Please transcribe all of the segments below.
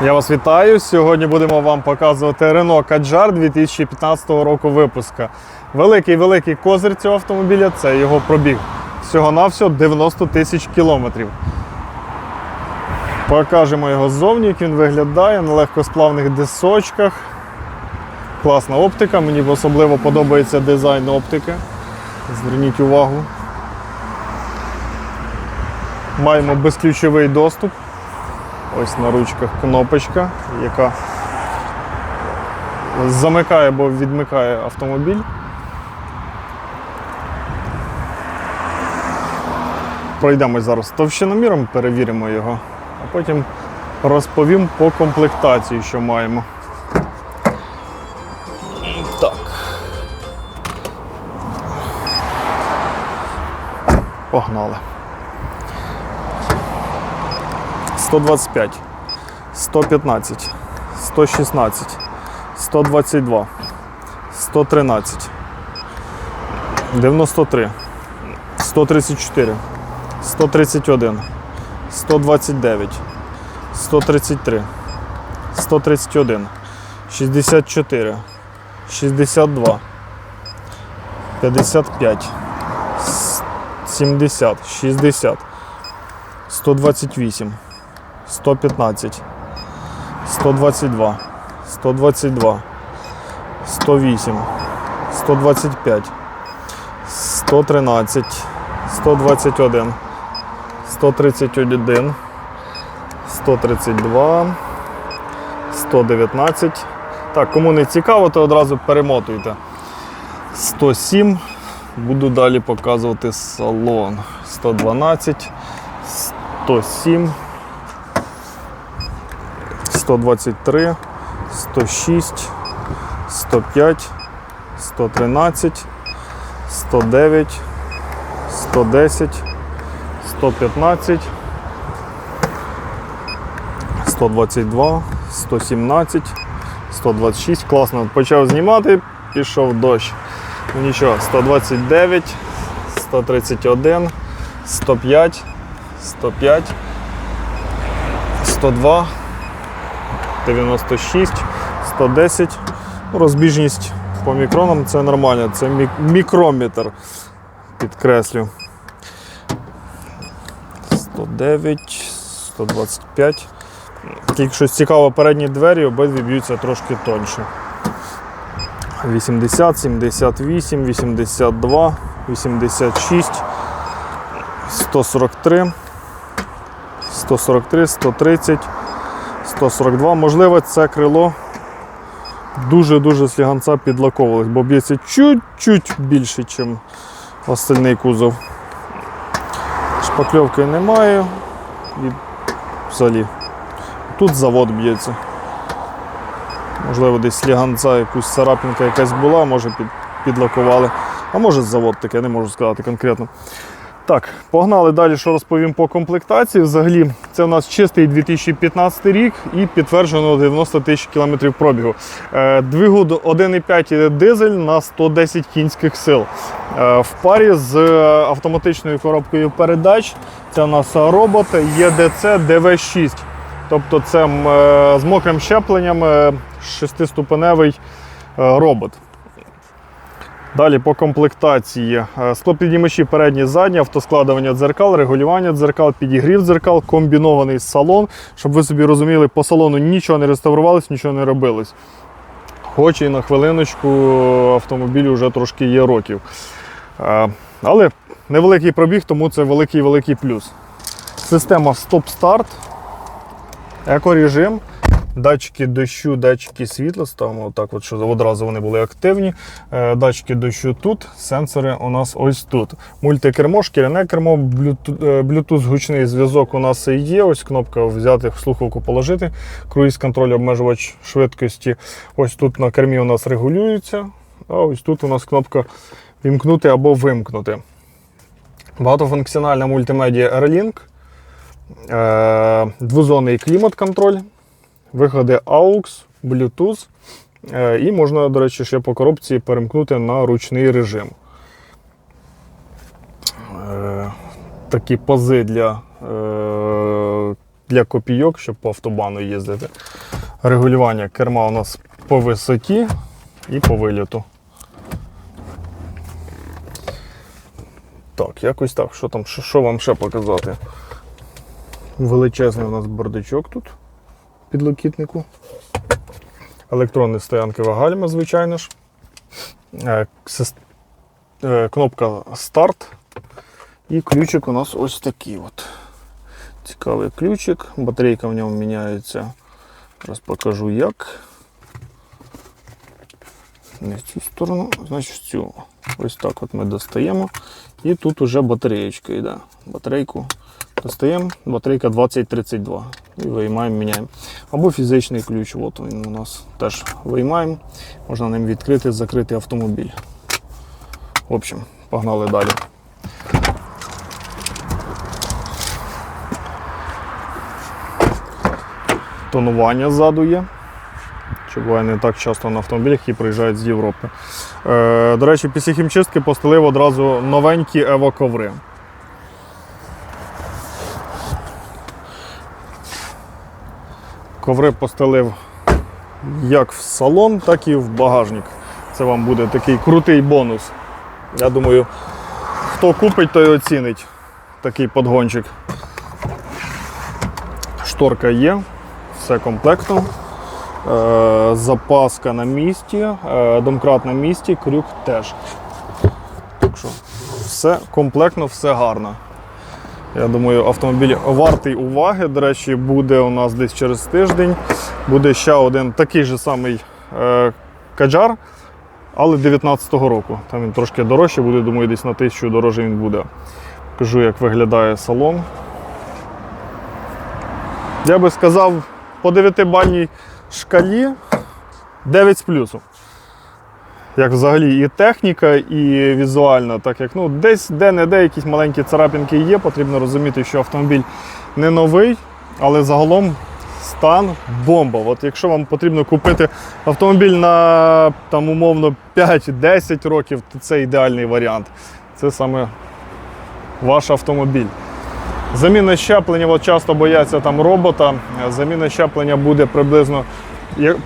Я вас вітаю. Сьогодні будемо вам показувати Renault Kadjar 2015 року випуска. Великий великий козир цього автомобіля це його пробіг. Всього-навсього 90 тисяч кілометрів. Покажемо його ззовні, як він виглядає на легкосплавних дисочках. Класна оптика, мені особливо подобається дизайн оптики. Зверніть увагу. Маємо безключовий доступ. Ось на ручках кнопочка, яка замикає або відмикає автомобіль. Пройдемось зараз товщиноміром, перевіримо його, а потім розповім по комплектації, що маємо. Так. Погнали. 125, 115, 116, 122, 113, 93, 134, 131, 129, 133, 131, 64, 62, 55, 70, 60, 128, 115, 122, 122, 108, 125, 113, 121, 131, 132, 119. Так, кому не цікаво, то одразу перемотуйте. 107. Буду далі показувати салон. 112, 107. 123, 106, 105, 113, 109, 110, 115, 122, 117, 126. Класно почав знімати, пішов дощ. Ну нічого, 129, 131, 105, 105, 102, 96, 110. Ну, Розбіжність по мікронам це нормально, це мік- мікрометр. Підкреслю. 109, 125. Тільки щось цікаво, передні двері обидві б'ються трошки тоньше. 80, 78, 82, 86, 143, 143, 130, 142. Можливо, це крило дуже-дуже сліганця підлаковувалось, бо б'ється чуть-чуть більше, ніж остальний кузов. Шпакльовки немає. І взагалі. Тут завод б'ється. Можливо, десь сліганця, якусь царапінка якась була, може під, підлакували. А може завод таке, не можу сказати конкретно. Так, погнали далі, що розповім по комплектації. Взагалі, це у нас чистий 2015 рік і підтверджено 90 тисяч кілометрів пробігу. Е, Двигун 1,5 дизель на 110 кінських сил. Е, В парі з автоматичною коробкою передач. Це у нас робот ЄДЦ ДВ6. Тобто це е, з мокрим щепленням е, шестиступеневий е, робот. Далі по комплектації. Е, Склопіднімачі передні, задні, автоскладування дзеркал, регулювання дзеркал, підігрів дзеркал, комбінований салон. Щоб ви собі розуміли, по салону нічого не реставрувалось, нічого не робилось. Хоч і на хвилиночку автомобілю вже трошки є років. Е, Але невеликий пробіг, тому це великий-великий плюс. Система стоп-старт, екорежим, датчики дощу, датчики світла. Ставимо отак, от, щоб одразу вони були активні. Е, Датчики дощу тут, сенсори у нас ось тут. Мультикермо, шкіряне кермо, Bluetooth, е, гучний зв'язок у нас є. Ось кнопка взяти, в слухавку положити. Круїз контроль, обмежувач швидкості. Ось тут на кермі у нас регулюється. А ось тут у нас кнопка вімкнути або вимкнути. Багатофункціональна мультимедіа AirLink. Е, Двозонний клімат-контроль, виходи AUX, Bluetooth. Е, І можна, до речі, ще по коробці перемкнути на ручний режим. Е, Такі пази для е, для копійок, щоб по автобану їздити. Регулювання керма у нас по висоті і по вильоту. Так, якось так. Що там, що, що вам ще показати? Величезний у нас бардачок тут підлокітнику. Електронні стоянки гальма, звичайно ж. Е, е, Кнопка старт. І ключик у нас ось такий от. Цікавий ключик. Батарейка в ньому міняється. Зараз покажу як. Не в цю сторону, значить в цю. Ось так от ми достаємо. І тут уже батареєчка йде. Батарейку достаємо, батарейка 2032. І виймаємо, міняємо. Або фізичний ключ, от він у нас теж виймаємо. Можна ним відкрити, закрити автомобіль. В общем, погнали далі. Тонування ззаду є. Що буває не так часто на автомобілях, які приїжджають з Європи. Е, до речі, після хімчистки постелив одразу новенькі ево-коври. Коври постелив як в салон, так і в багажник. Це вам буде такий крутий бонус. Я думаю, хто купить, той оцінить такий подгончик. Шторка є, все комплектно. Е, запаска на місці, е, домкрат на місці, крюк теж. Так що все комплектно, все гарно. Я думаю, автомобіль вартий уваги. До речі, буде у нас десь через тиждень. Буде ще один такий же самий е, каджар, але 19-го року. Там він трошки дорожче буде, думаю, десь на тисячу дорожче він буде. Покажу, як виглядає салон. Я би сказав, по 9-бальній шкалі 9 з плюсом. Як взагалі і техніка, і візуально, так як ну, десь де-не-де якісь маленькі царапинки є, потрібно розуміти, що автомобіль не новий, але загалом стан бомба. От якщо вам потрібно купити автомобіль на там, умовно 5-10 років, то це ідеальний варіант. Це саме ваш автомобіль. Заміна щеплення, от часто бояться там робота. Заміна щеплення буде приблизно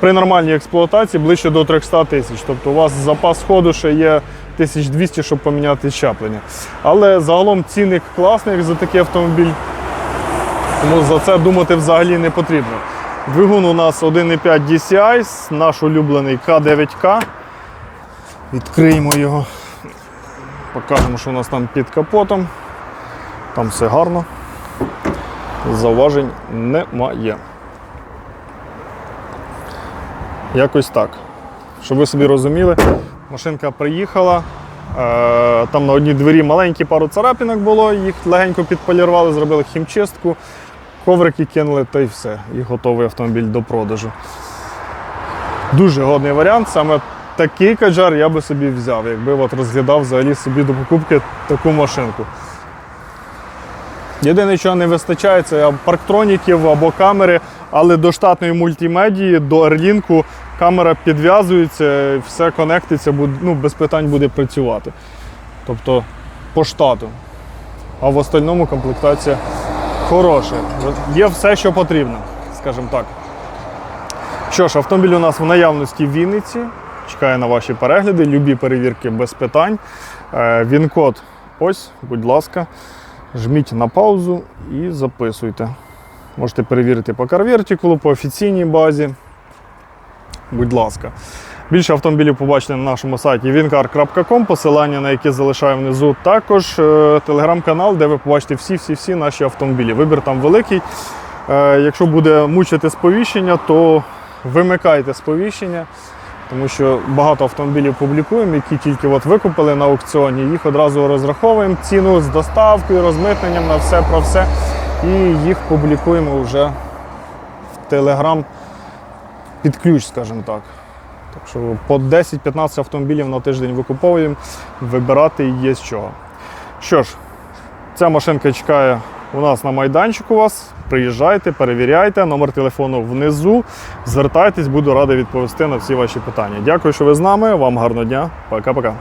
при нормальній експлуатації ближче до 300 тисяч. Тобто у вас запас ходу ще є 1200, щоб поміняти щеплення. Але загалом цінник класний, за такий автомобіль. Тому за це думати взагалі не потрібно. Двигун у нас 1,5 DCI, наш улюблений К9К. Відкриємо його. Покажемо, що у нас там під капотом. Там все гарно. Зауважень немає. Якось так. Щоб ви собі розуміли, машинка приїхала. е, Там на одній двері маленькі пару царапінок було, їх легенько підполірували, зробили хімчистку, коврики кинули та й все. І готовий автомобіль до продажу. Дуже годний варіант. Саме такий каджар я би собі взяв, якби от розглядав взагалі собі до покупки таку машинку. Єдине, що не вистачає, це парктроніків або камери, але до штатної мультимедії, до Ерлінку камера підв'язується, все конектиться, ну, без питань буде працювати. Тобто по штату. А в остальному комплектація хороша. Є все, що потрібно, скажімо так. Що ж, автомобіль у нас в наявності в Вінниці. Чекає на ваші перегляди, любі перевірки без питань. Е, Він-код ось, будь ласка. Жміть на паузу і записуйте. Можете перевірити по CarVertical, по офіційній базі. Будь ласка. Більше автомобілів побачите на нашому сайті wincar.com, посилання на яке залишаю внизу. Також е, телеграм-канал, де ви побачите всі-всі-всі наші автомобілі. Вибір там великий. Е, Якщо буде мучити сповіщення, то вимикайте сповіщення. Тому що багато автомобілів публікуємо, які тільки от викупили на аукціоні. Їх одразу розраховуємо ціну з доставкою, розмитненням на все про все. І їх публікуємо вже в Телеграм під ключ, скажімо так. Так що по 10-15 автомобілів на тиждень викуповуємо, вибирати є з чого. Що ж, ця машинка чекає у нас на майданчику вас. Приїжджайте, перевіряйте, номер телефону внизу. Звертайтесь, буду радий відповісти на всі ваші питання. Дякую, що ви з нами. Вам гарного дня. Пока-пока.